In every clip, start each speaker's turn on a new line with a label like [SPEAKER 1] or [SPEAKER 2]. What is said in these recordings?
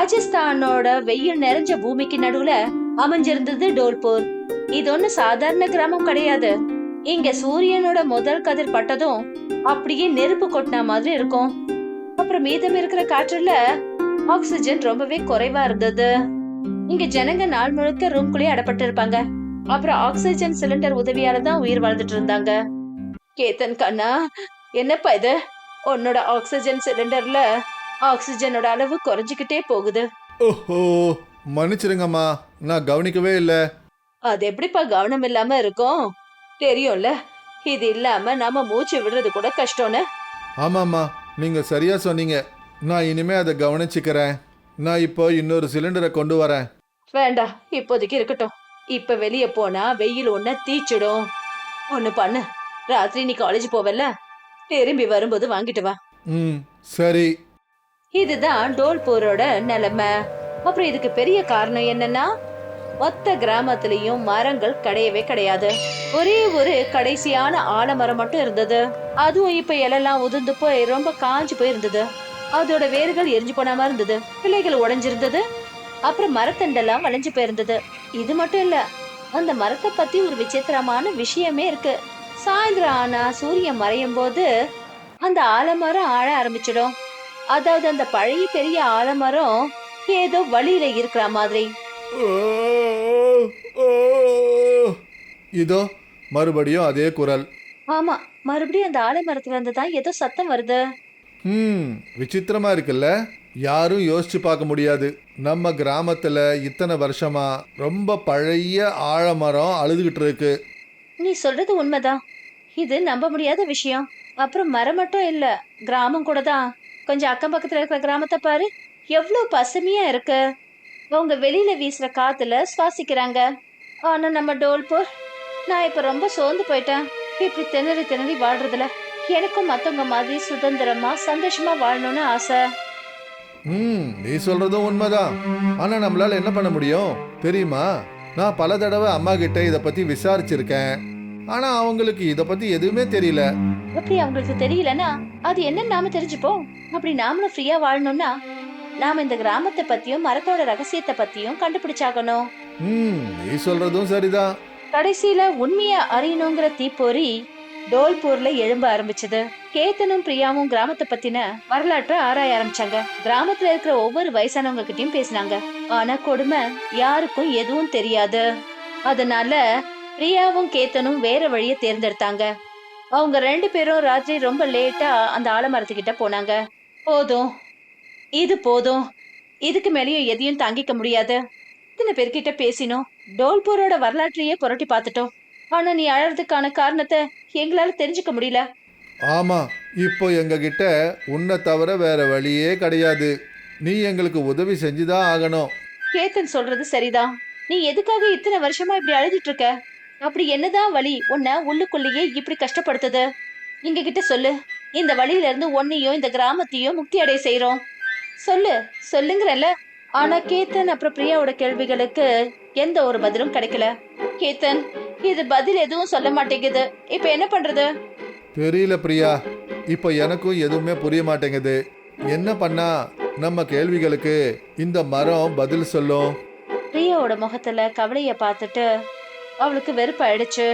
[SPEAKER 1] ராஜஸ்தானோட வெயில் நிறைஞ்ச பூமிக்கு நடுவுல அமைஞ்சிருந்தது டோல்பூர். இது ஒண்ணு சாதாரண கிராமம் கிடையாது. இங்க சூரியனோட முதல் கதிர் பட்டதும் அப்படியே நெருப்பு கொட்டின மாதிரி இருக்கும். அப்புறம் மீதம் இருக்கிற காற்றுல ஆக்சிஜன் ரொம்பவே குறைவா இருந்தது. இங்க ஜனங்க நாள் முழுக்க ரூம்குள்ளேயே அடப்பட்டு இருப்பாங்க அப்புறம் ஆக்சிஜன் சிலிண்டர் உதவியால தான் உயிர் வாழ்ந்துட்டு இருந்தாங்க. கேத்தன் கண்ணா என்னப்பா இது? உன்னோட ஆக்சிஜன் சிலிண்டர்ல ஆக்சிஜனோட அளவு குறைஞ்சுக்கிட்டே போகுது.
[SPEAKER 2] ஓஹோ மன்னிச்சிருங்கம்மா. நான் கவனிக்கவே இல்லை.
[SPEAKER 1] அது எப்படிப்பா கவனம் இல்லாம இருக்கும்? தெரியும்ல இது இல்லாம நாம மூச்சு விடுறது கூட கஷ்டம்னு.
[SPEAKER 2] ஆமாம்மா நீங்கள் சரியா சொன்னீங்க. நான் இனிமே அதை கவனிச்சுக்கிறேன். நான் இப்போ இன்னொரு சிலிண்டரை கொண்டு வரேன்.
[SPEAKER 1] வேண்டாம் இப்போதைக்கு இருக்கட்டும். இப்ப வெளிய போனா வெயில் ஒன்ன தீச்சிடும். ஒண்ணு பண்ணு. ராத்திரி நீ காலேஜ் போவல்ல? திரும்பி வரும்போது வாங்கிட்டு வா.
[SPEAKER 2] ம் சரி.
[SPEAKER 1] இதுதான் டோல்பூரோட நிலைமை. அப்புறம் இதுக்கு பெரிய காரணம் என்னன்னா மொத்த கிராமத்திலயும் மரங்கள் கிடையவே கிடையாது. ஒரே ஒரு கடைசியான ஆலமரம் மட்டும் இருந்தது. அதுவும் இப்ப இலெல்லாம் உதிர்ந்து போய் ரொம்ப காஞ்சு போயிருந்தது. அதோட வேர்கள் எரிஞ்சு போன மாதிரி இருந்தது. பிள்ளைகள் உடஞ்சிருந்தது. அப்புறம் மரத்தண்டெல்லாம் வளைஞ்சு போயிருந்தது. இது மட்டும் இல்ல அந்த மரத்தை பத்தி ஒரு விசித்திரமான விஷயமே இருக்கு. சாயந்தரம் ஆனா சூரியன் மறையும் போது அந்த ஆலமரம் ஆழ ஆரம்பிச்சிடும். அதாவது அந்த பழைய பெரிய ஆலமரம் ஏதோ வழியில இருக்கிற மாதிரி.
[SPEAKER 2] இதோ மறுபடியும் அதே குரல்.
[SPEAKER 1] ஆமா மறுபடியும் அந்த ஆலமரத்துல இருந்து தான் ஏதோ சத்தம் வருது.
[SPEAKER 2] ம் விசித்திரமா இருக்குல்ல? யாரும் யோசிச்சு பார்க்க முடியாது. நம்ம கிராமத்துல இத்தனை வருஷமா ரொம்ப பழைய ஆழமரம் அழுதுகிட்டு இருக்கு.
[SPEAKER 1] நீ சொல்றது உண்மைதான். இது நம்ப முடியாத விஷயம். அப்புறம் மரம் மட்டும் இல்ல கிராமம் கூட தான். கொஞ்சம் அக்கம் பக்கத்துல இருக்கிற கிராமத்தை பாரு. எவ்வளவு பசுமையா இருக்கு. அவங்க வெளியில வீசுற காத்துல சுவாசிக்கிறாங்க. ஆனா நம்ம டோல்பூர் நான் இப்ப ரொம்ப சோர்ந்து போயிட்டேன். இப்படி திணறி திணறி வாழ்றதுல எனக்கும் மத்தவங்க மாதிரி சுதந்திரமா சந்தோஷமா வாழணும்னு ஆசை.
[SPEAKER 2] ம் நீ சொல்றதும் உண்மைதான். ஆனா நம்மளால என்ன பண்ண முடியும்? தெரியுமா? நான் பல தடவை அம்மா கிட்ட இத பத்தி விசாரிச்சிருக்கேன். ஆனா அவங்களுக்கு இத பத்தி எதுவுமே தெரியல.
[SPEAKER 1] அப்படி அவங்களுக்கு தெரியலனா அது என்னன்னு நாம தெரிஞ்சுப்போம். அப்படி நாமளும் ஃப்ரீயா வாழணும்னா நாம இந்த கிராமத்தை பத்தியும் மரத்தோட ரகசியத்தை பத்தியும் கண்டுபிடிச்சாகணும்.
[SPEAKER 2] ம் நீ சொல்றதும் சரிதான்.
[SPEAKER 1] கடைசியில உண்மைய அறியணுங்கிற தீப்பொறி டோல்பூர்ல எழும்ப ஆரம்பிச்சது. கேத்தனும் பிரியாவும் கிராமத்தை பத்தின வரலாற்றை ஆராய ஆரம்பிச்சாங்க. கிராமத்துல இருக்கிற ஒவ்வொரு வயசானவங்க கிட்டயும் பேசினாங்க. ஆனா கொடுமை யாருக்கும் எதுவும் தெரியாது. அதனால பிரியாவும் கேத்தனும் வேற வழிய தேர்ந்தெடுத்தாங்க. அவங்க ரெண்டு பேரும் ராத்திரி ரொம்ப லேட்டா அந்த ஆலமரத்துக்கிட்ட போனாங்க. போதும். இது போதும். இதுக்கு மேலேயும் எதையும் தாங்கிக்க முடியாது. இத்தனை பேர்கிட்ட பேசினோம். டோல்பூரோட வரலாற்றையே புரட்டி பார்த்துட்டோம். ஆனா நீ அழறதுக்கான காரணத்தை எங்களால தெரிஞ்சுக்க முடியல.
[SPEAKER 2] ஆமா இப்போ எங்க கிட்ட உன்னை தவிர வேற வழியே கிடையாது. நீ எங்களுக்கு உதவி செஞ்சுதான் ஆகணும்.
[SPEAKER 1] கேத்தன் சொல்றது சரிதான். நீ எதுக்காக இத்தனை வருஷமா இப்படி அழுதுட்டு இருக்க? அப்படி என்னதான் வழி உன்னை உள்ளுக்குள்ளேயே இப்படி கஷ்டப்படுத்துது? எங்க கிட்ட சொல்லு. இந்த வழியில இருந்து உன்னையும் இந்த கிராமத்தையும் முக்தி அடைய செய்றோம். சொல்லு சொல்லுங்கிறல்ல. ஆனா கேத்தன் அப்புறம் பிரியாவோட கேள்விகளுக்கு எந்த ஒரு பதிலும் கிடைக்கல. கேத்தன் இது பதில் எதுவும் சொல்ல மாட்டேங்குது. இப்ப என்ன பண்றது?
[SPEAKER 2] தெரியல பிரியா. இப்போ எனக்கும் எதுவுமே புரிய மாட்டேங்குது. என்ன பண்ணா நம்ம கேள்விகளுக்கு இந்த மரம் பதில் சொல்லும்?
[SPEAKER 1] பிரியாவோட முகத்துல கவலைய பார்த்துட்டு அவளுக்கு வெறுப்பாயிடுச்சு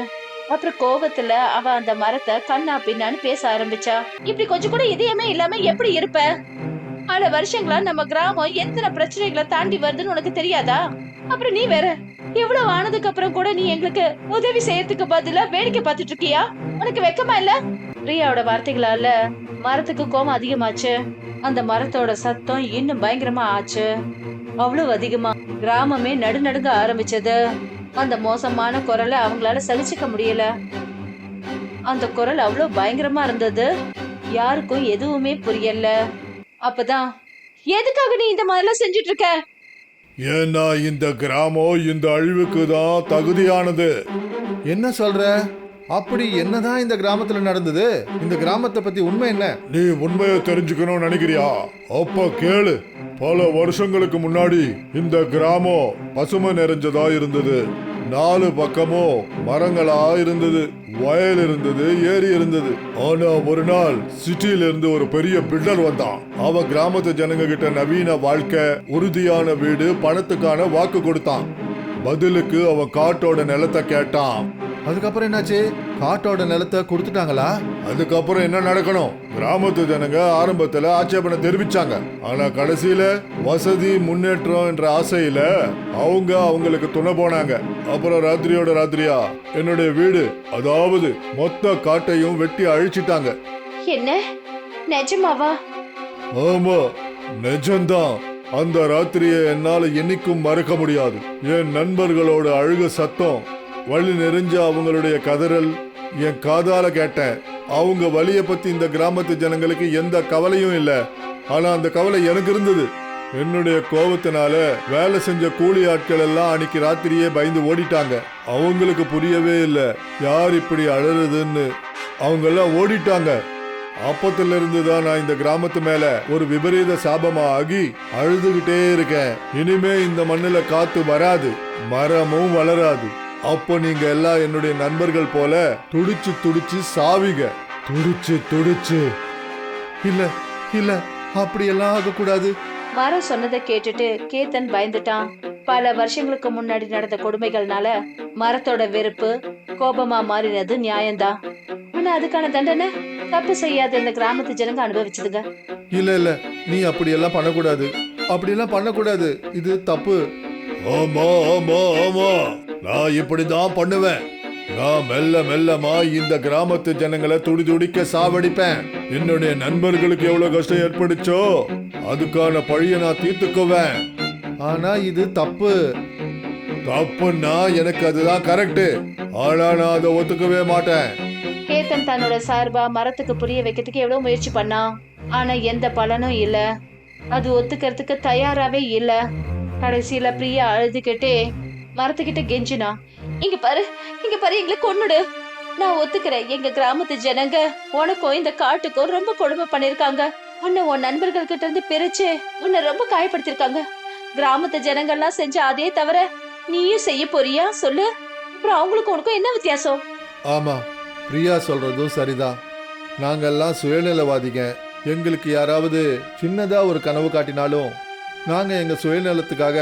[SPEAKER 1] அப்புறம் கோபத்துல அவ அந்த மரத்தை கண்ணா பின்னான்னு பேச ஆரம்பிச்சா. இப்படி கொஞ்சம் கூட இதயமே இல்லாம எப்படி இருப்ப? பல வருஷங்களா நம்ம கிராமம் எத்தனை பிரச்சனைகளை தாண்டி வருதுன்னு உனக்கு தெரியாதா? அப்புறம் நீ வேற இவ்வளவு ஆனதுக்கு அப்புறம் கூட நீ எங்களுக்கு உதவி செய்யறதுக்கு பதிலா வேடிக்கை பார்த்துட்டு இருக்கியா? உனக்கு வெக்கமா இல்ல? பிரியாவோட வார்த்தைகளால மரத்துக்கு கோபம் அதிகமாச்சு. அந்த மரத்தோட சத்தம் இன்னும் பயங்கரமா ஆச்சு. அவ்வளவு அதிகமா கிராமமே நடுநடுங்க ஆரம்பிச்சது. அந்த மோசமான குரலை அவங்களால சகிச்சுக்க முடியல. அந்த குரல் அவ்வளவு பயங்கரமா இருந்தது. யாருக்கும் எதுவுமே புரியல. அப்பதான் எதுக்காக நீ இந்த மாதிரிலாம் செஞ்சுட்டு இருக்க
[SPEAKER 2] ஏன்னா இந்த கிராமம் இந்த அழிவுக்கு தான் தகுதியானது. என்ன சொல்ற? அப்படி என்னதான் இந்த கிராமத்துல நடந்தது? இந்த கிராமத்தை பத்தி உண்மை என்ன? நீ உண்மையை தெரிஞ்சுக்கணும்னு நினைக்கிறியா? அப்ப கேளு. பல வருஷங்களுக்கு முன்னாடி இந்த கிராமம் பசுமை நிறைஞ்சதா இருந்தது. நாலு பக்கமும் மரங்களா இருந்தது. வயல் இருந்தது ஏரி இருந்தது. ஆனா ஒரு நாள் சிட்டில இருந்து ஒரு பெரிய பில்டர் வந்தான். அவ கிராமத்து ஜனங்க கிட்ட நவீன வாழ்க்கை உறுதியான வீடு பணத்துக்கான வாக்கு கொடுத்தான். பதிலுக்கு அவன் காட்டோட நிலத்தை கேட்டான். அதுக்கப்புறம் என்னாச்சு? காட்டோட நிலத்தை கொடுத்துட்டாங்களா? அதுக்கப்புறம் என்ன நடக்கணும்? கிராமத்து ஜனங்க ஆரம்பத்துல ஆட்சேபனை தெரிவிச்சாங்க. ஆனா கடைசியில வசதி முன்னேற்றம் என்ற ஆசையில அவங்க அவங்களுக்கு துணை போனாங்க. அப்புறம் ராத்திரியோட ராத்திரியா? என்னுடைய வீடு அதாவது மொத்த காட்டையும் வெட்டி அழிச்சிட்டாங்க.
[SPEAKER 1] என்ன? நிஜமாவா?
[SPEAKER 2] ஆமா நிஜம்தான். அந்த ராத்திரியை என்னால என்னைக்கும் மறக்க முடியாது. என் நண்பர்களோட அழுக சத்தம் வழி நெறிஞ்ச அவங்களுடைய கதறல் என் காதால கேட்டேன் அவங்க வழிய பத்தி இந்த கிராமத்து ஜனங்களுக்கு எந்த கவலையும் இல்ல. ஆனா அந்த கவலை எனக்கு இருந்தது. என்னுடைய கோபத்தினால வேலை செஞ்ச கூலி ஆட்கள் எல்லாம் அன்னைக்கு ராத்திரியே பயந்து ஓடிட்டாங்க. அவங்களுக்கு புரியவே இல்லை. யார் இப்படி அழறதுன்னு. அவங்க எல்லாம் ஓடிட்டாங்க. அப்பத்துல இருந்து தான் நான் இந்த கிராமத்து மேல ஒரு விபரீத சாபமா ஆகி அழுதுகிட்டே இருக்கேன். இனிமே இந்த மண்ணுல காத்து வராது. மரமும் வளராது. அப்போ நீங்க எல்லாம் என்னுடைய நண்பர்கள் போல துடிச்சு துடிச்சு சாவிங்க. துடிச்சு துடிச்சு. இல்ல இல்ல அப்படியெல்லாம் ஆகக்கூடாது.
[SPEAKER 1] மரம் சொன்னதை கேட்டுட்டு கேத்தன் பயந்துட்டான். பல வருஷங்களுக்கு முன்னாடி நடந்த கொடுமைகள்னால மரத்தோட வெறுப்பு கோபமா மாறினது நியாயம்தான். ஆனா அதுக்கான தண்டனை தப்பு செய்யாத இந்த கிராமத்து ஜனங்க அனுபவிச்சதுங்க.
[SPEAKER 2] இல்ல இல்ல நீ அப்படியெல்லாம் பண்ணக்கூடாது. அப்படியெல்லாம் பண்ணக்கூடாது. இது தப்பு. ஆமா ஆமா ஆமா. நான் இப்படிதான் பண்ணுவேன். நான் மெல்ல மெல்லமா இந்த கிராமத்து ஜனங்களை துடி துடிக்க சாவடிப்பேன். என்னுடைய நண்பர்களுக்கு எவ்வளவு கஷ்டம் ஏற்படுச்சோ அதுக்கான பழிய நான் தீர்த்துக்குவேன். ஆனா இது தப்பு. தப்புன்னா எனக்கு அதுதான் கரெக்ட் ஆனா நான் அதை ஒத்துக்கவே மாட்டேன்.
[SPEAKER 1] கேத்தன் தன்னோட சார்பா மரத்துக்கு புரிய வைக்கிறதுக்கு எவ்வளவு முயற்சி பண்ணான் ஆனா எந்த பலனும் இல்ல. அது ஒத்துக்கிறதுக்கு தயாராவே இல்ல. கடைசியில பிரியா அழுதுகிட்டே மரத்துக்கிட்ட கெஞ்சினா இங்க பாரு இங்க பாரு எங்களை கொன்னுடு. நான் ஒத்துக்கிறேன். எங்க கிராமத்து ஜனங்க உனக்கும் இந்த காட்டுக்கும் ரொம்ப கொடுமை பண்ணிருக்காங்க. உன்னை உன் நண்பர்கள் கிட்ட இருந்து பிரிச்சு உன்னை ரொம்ப காயப்படுத்திருக்காங்க. கிராமத்து ஜனங்கள்லாம் செஞ்ச அதே தவிர நீயும் செய்ய போறியா? சொல்லு. அப்புறம் அவங்களுக்கும் உனக்கும் என்ன வித்தியாசம்?
[SPEAKER 2] ஆமா பிரியா சொல்றதும் சரிதான். நாங்கெல்லாம் சுயநலவாதிங்க. எங்களுக்கு யாராவது சின்னதா ஒரு கனவு காட்டினாலும் நாங்க எங்க சுயநலத்துக்காக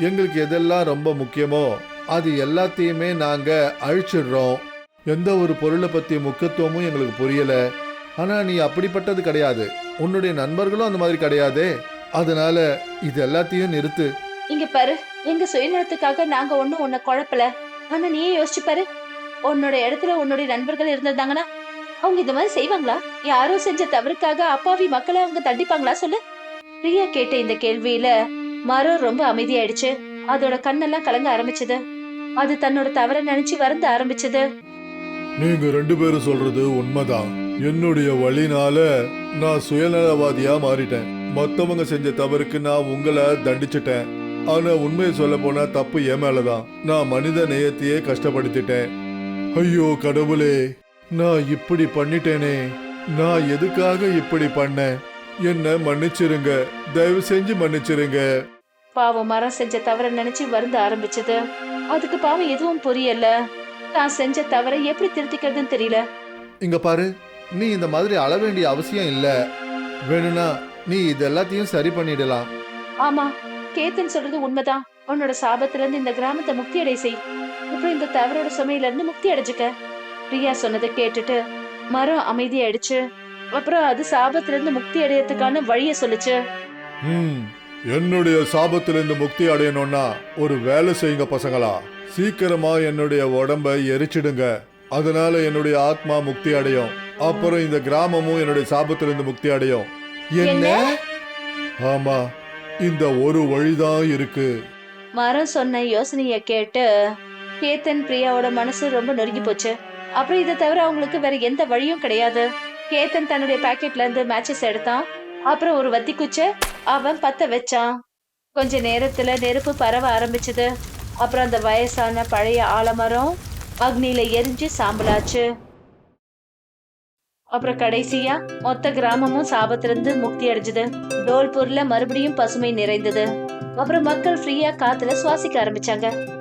[SPEAKER 2] எங்களுக்கு எதெல்லாம் ரொம்ப முக்கியமோ அது எல்லாத்தையுமே நாங்கள் அழிச்சிடுறோம். எந்த ஒரு பொருளை பற்றி முக்கியத்துவமும் எங்களுக்கு புரியலை. ஆனால் நீ அப்படிப்பட்டது கிடையாது. உன்னுடைய நண்பர்களும் அந்த மாதிரி கிடையாதே. அதனால இது எல்லாத்தையும் நிறுத்து.
[SPEAKER 1] இங்க பாரு எங்க சுயநலத்துக்காக நாங்க ஒண்ணும் உன்னை குழப்பல. ஆனா நீயே யோசிச்சு பாரு. உன்னோட இடத்துல உன்னுடைய நண்பர்கள் இருந்திருந்தாங்கன்னா அவங்க இந்த மாதிரி செய்வாங்களா? யாரோ செஞ்ச தவறுக்காக அப்பாவி மக்களை அவங்க தண்டிப்பாங்களா? சொல்லு. பிரியா கேட்ட இந்த கேள்வியில மரம் ரொம்ப அமைதியாயிடுச்சு. அதோட கண்ணெல்லாம் கலங்க ஆரம்பிச்சது. அது தன்னோட தவற நினைச்சு வருந்த ஆரம்பிச்சது.
[SPEAKER 2] நீங்க ரெண்டு பேரும் சொல்றது உண்மைதான். என்னுடைய வழினால நான் சுயநலவாதியா மாறிட்டேன். மத்தவங்க செஞ்ச தவறுக்கு நான் உங்களை தண்டிச்சிட்டேன். ஆனா உண்மையை சொல்ல போனா தப்பு என் மேலதான். நான் மனித நேயத்தையே கஷ்டப்படுத்திட்டேன். ஐயோ கடவுளே நான் இப்படி பண்ணிட்டேனே. நான் எதுக்காக இப்படி பண்ணேன்? என்ன மன்னிச்சிருங்க. தயவு செஞ்சு மன்னிச்சிருங்க.
[SPEAKER 1] பாவம் மரம் செஞ்ச தவற நினைச்சு வருந்த ஆரம்பிச்சது. அதுக்கு பாவம் எதுவும் புரியல. தான் செஞ்ச தவறை எப்படி திருத்திக்கிறதுன்னு தெரியல.
[SPEAKER 2] இங்க பாரு நீ இந்த மாதிரி அழ வேண்டிய அவசியம் இல்ல. வேணும்னா நீ இது எல்லாத்தையும் சரி பண்ணிடலாம்.
[SPEAKER 1] ஆமா கேத்தன் சொல்றது உண்மைதான். உன்னோட சாபத்துல இருந்து இந்த கிராமத்தை முக்தி அடை செய். அப்புறம் இந்த தவறோட சுமையில இருந்து முக்தி அடைஞ்சுக்க. பிரியா சொன்னதை கேட்டுட்டு மரம் அமைதியாயிடுச்சு. அப்புறம் அது சாபத்துல இருந்து முக்தி அடையறதுக்கான வழிய சொல்லுச்சு.
[SPEAKER 2] ம். என்னுடைய சாபத்திலிருந்து முக்தி அடையணும்னா ஒரு வேலை செய்யுங்க பசங்களா. சீக்கிரமா என்னுடைய உடம்ப எரிச்சிடுங்க. அதனால என்னுடைய ஆத்மா முக்தி அடையும். அப்புறம் இந்த கிராமமும் என்னுடைய சாபத்திலிருந்து முக்தி அடையும். என்ன? ஆமா இந்த ஒரு வழிதான் இருக்கு.
[SPEAKER 1] மரம் சொன்ன யோசனைய கேட்டு கேத்தன் பிரியாவோட மனசு ரொம்ப நொறுங்கி போச்சு. அப்புறம் இதை தவிர அவங்களுக்கு வேற எந்த வழியும் கிடையாது. கேத்தன் தன்னுடைய பாக்கெட்ல இருந்து மேட்சஸ் எடுத்தான். அப்புறம் ஒரு வத்தி குச்ச அவன் பத்த வச்சான். கொஞ்ச நேரத்துல நெருப்பு பரவ ஆரம்பிச்சது. அப்புறம் அந்த வயசான பழைய ஆலமரம் அக்னியில எரிஞ்சு சாம்பலாச்சு. அப்புறம் கடைசியா மொத்த கிராமமும் சாபத்திலிருந்து முக்தி அடைஞ்சது. டோல்பூர்ல மறுபடியும் பசுமை நிறைந்தது. அப்புறம் மக்கள் ஃப்ரீயா காத்துல சுவாசிக்க ஆரம்பிச்சாங்க.